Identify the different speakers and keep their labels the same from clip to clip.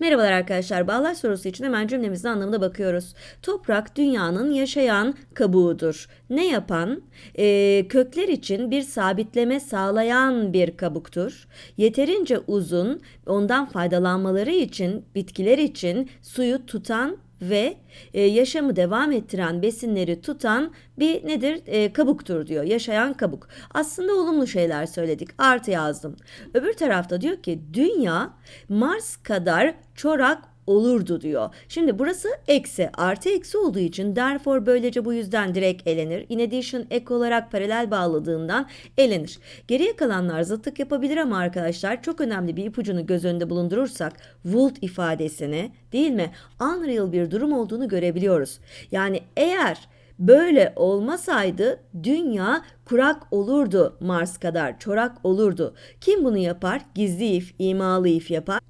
Speaker 1: Merhabalar arkadaşlar. Bağlaç sorusu için hemen cümlemizin anlamına bakıyoruz. Toprak dünyanın yaşayan kabuğudur. Ne yapan? Ee, kökler için bir sabitleme sağlayan bir kabuktur. Yeterince uzun, ondan faydalanmaları için, bitkiler için suyu tutan ve e, yaşamı devam ettiren besinleri tutan bir nedir? E, kabuktur diyor. Yaşayan kabuk. Aslında olumlu şeyler söyledik. Artı yazdım. Öbür tarafta diyor ki dünya Mars kadar çorak olurdu diyor. Şimdi burası eksi. Artı eksi olduğu için therefore böylece bu yüzden direkt elenir. In addition ek olarak paralel bağladığından elenir. Geriye kalanlar zıtlık yapabilir ama arkadaşlar çok önemli bir ipucunu göz önünde bulundurursak would ifadesini değil mi? Unreal bir durum olduğunu görebiliyoruz. Yani eğer Böyle olmasaydı dünya kurak olurdu Mars kadar, çorak olurdu. Kim bunu yapar? Gizli if, imalı if yapar.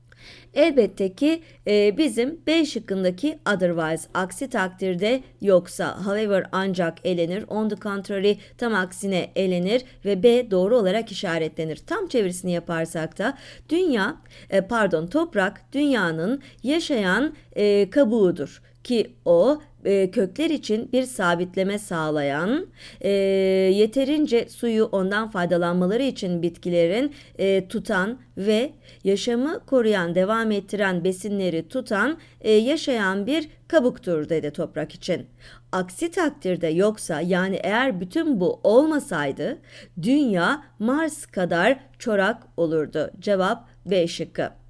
Speaker 1: Elbette ki e, bizim B şıkkındaki otherwise aksi takdirde yoksa however ancak elenir on the contrary tam aksine elenir ve B doğru olarak işaretlenir. Tam çevirisini yaparsak da dünya e, pardon toprak dünyanın yaşayan e, kabuğudur ki o e, kökler için bir sabitleme sağlayan, e, yeterince suyu ondan faydalanmaları için bitkilerin e, tutan ve yaşamı koruyan, devam ettiren besinleri tutan, e, yaşayan bir kabuktur dedi toprak için. Aksi takdirde yoksa yani eğer bütün bu olmasaydı dünya Mars kadar çorak olurdu. Cevap B şıkkı.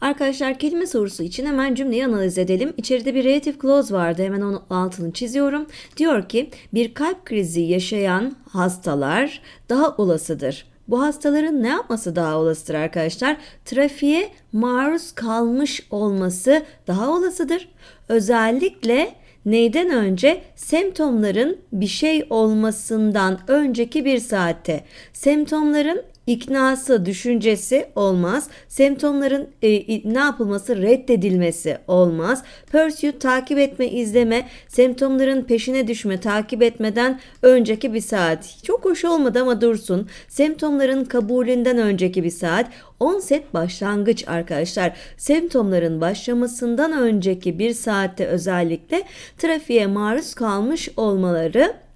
Speaker 1: Arkadaşlar kelime sorusu için hemen cümleyi analiz edelim. İçeride bir relative clause vardı. Hemen onun altını çiziyorum. Diyor ki bir kalp krizi yaşayan hastalar daha olasıdır. Bu hastaların ne yapması daha olasıdır arkadaşlar? Trafiğe maruz kalmış olması daha olasıdır. Özellikle neyden önce? Semptomların bir şey olmasından önceki bir saatte. Semptomların iknası, düşüncesi olmaz. Semptomların e, ne yapılması, reddedilmesi olmaz. Pursuit, takip etme, izleme, semptomların peşine düşme, takip etmeden önceki bir saat. Çok hoş olmadı ama dursun. Semptomların kabulünden önceki bir saat. Onset başlangıç arkadaşlar. Semptomların başlamasından önceki bir saatte özellikle trafiğe maruz kalmış olmaları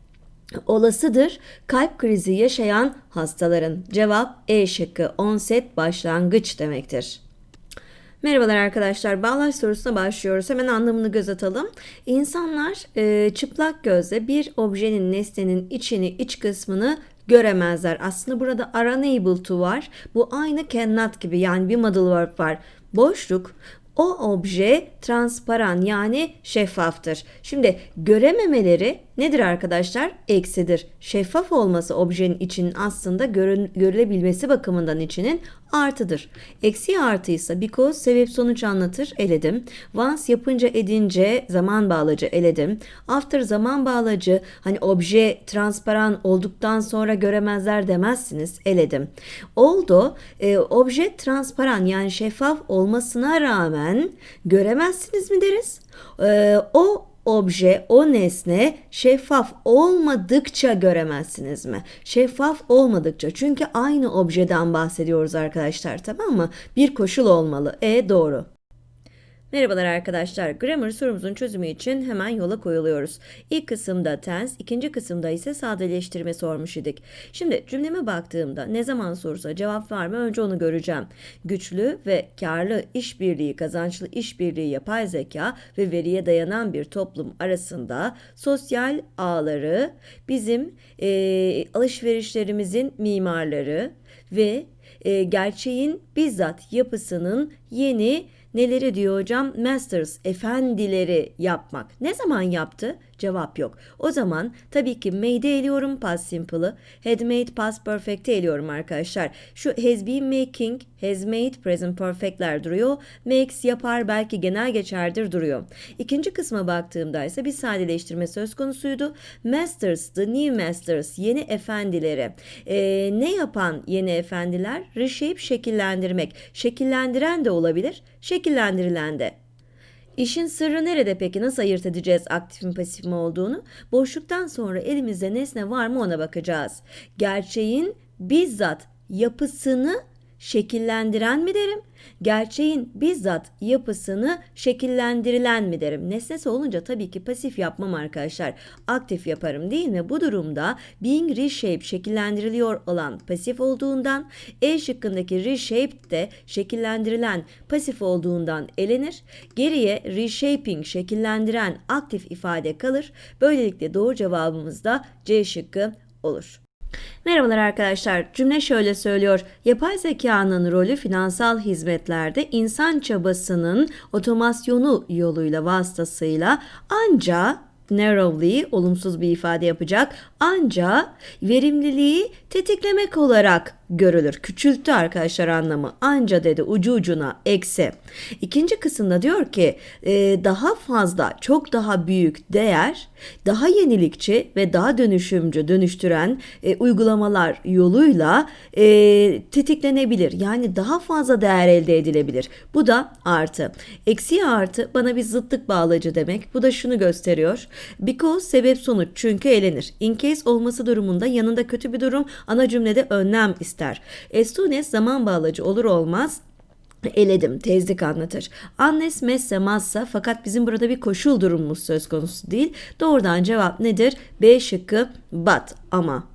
Speaker 1: olasıdır kalp krizi yaşayan hastaların. Cevap E şıkkı onset başlangıç demektir. Merhabalar arkadaşlar. Bağlaç sorusuna başlıyoruz. Hemen anlamını göz atalım. İnsanlar e, çıplak gözle bir objenin, nesnenin içini, iç kısmını göremezler. Aslında burada are unable to var. Bu aynı cannot gibi yani bir model verb var. Boşluk o obje transparan yani şeffaftır. Şimdi görememeleri nedir arkadaşlar? Eksidir. Şeffaf olması objenin içinin aslında görün, görülebilmesi bakımından içinin artıdır. Eksi artıysa because sebep sonuç anlatır eledim. Once yapınca edince zaman bağlacı eledim. After zaman bağlacı hani obje transparan olduktan sonra göremezler demezsiniz eledim. Oldu e, obje transparan yani şeffaf olmasına rağmen göremezsiniz mi deriz? E, o obje, o nesne şeffaf olmadıkça göremezsiniz mi? Şeffaf olmadıkça. Çünkü aynı objeden bahsediyoruz arkadaşlar tamam mı? Bir koşul olmalı. E doğru. Merhabalar arkadaşlar. Grammar sorumuzun çözümü için hemen yola koyuluyoruz. İlk kısımda tense, ikinci kısımda ise sadeleştirme sormuş idik. Şimdi cümleme baktığımda ne zaman sorsa cevap var mı önce onu göreceğim. Güçlü ve karlı işbirliği, kazançlı işbirliği yapay zeka ve veriye dayanan bir toplum arasında sosyal ağları bizim e, alışverişlerimizin mimarları ve e, gerçeğin bizzat yapısının yeni neleri diyor hocam? Masters, efendileri yapmak. Ne zaman yaptı? Cevap yok. O zaman tabii ki made'i eliyorum past simple'ı. Had made past perfect'i eliyorum arkadaşlar. Şu has been making, has made present perfect'ler duruyor. Makes yapar belki genel geçerdir duruyor. İkinci kısma baktığımda ise bir sadeleştirme söz konusuydu. Masters, the new masters, yeni efendileri. Ee, ne yapan yeni efendiler? Reshape şekillendirmek. Şekillendiren de olabilir, şekillendirilen de. İşin sırrı nerede peki? Nasıl ayırt edeceğiz aktif mi pasif mi olduğunu? Boşluktan sonra elimizde nesne var mı ona bakacağız. Gerçeğin bizzat yapısını şekillendiren mi derim? Gerçeğin bizzat yapısını şekillendirilen mi derim? Nesnesi olunca tabii ki pasif yapmam arkadaşlar. Aktif yaparım değil mi? Bu durumda being reshaped şekillendiriliyor olan pasif olduğundan E şıkkındaki reshaped de şekillendirilen pasif olduğundan elenir. Geriye reshaping şekillendiren aktif ifade kalır. Böylelikle doğru cevabımız da C şıkkı olur. Merhabalar arkadaşlar. Cümle şöyle söylüyor. Yapay zekanın rolü finansal hizmetlerde insan çabasının otomasyonu yoluyla vasıtasıyla ancak narrowly olumsuz bir ifade yapacak ancak verimliliği tetiklemek olarak görülür. Küçülttü arkadaşlar anlamı. Anca dedi ucu ucuna eksi. İkinci kısımda diyor ki e, daha fazla çok daha büyük değer daha yenilikçi ve daha dönüşümcü dönüştüren e, uygulamalar yoluyla e, tetiklenebilir. Yani daha fazla değer elde edilebilir. Bu da artı. Eksiye artı bana bir zıtlık bağlacı demek. Bu da şunu gösteriyor. Because sebep sonuç çünkü elenir. In case olması durumunda yanında kötü bir durum ana cümlede önlem ister. Soon as zaman bağlacı olur olmaz eledim tezlik anlatır. Unless messe massa fakat bizim burada bir koşul durumumuz söz konusu değil. Doğrudan cevap nedir? B şıkkı but ama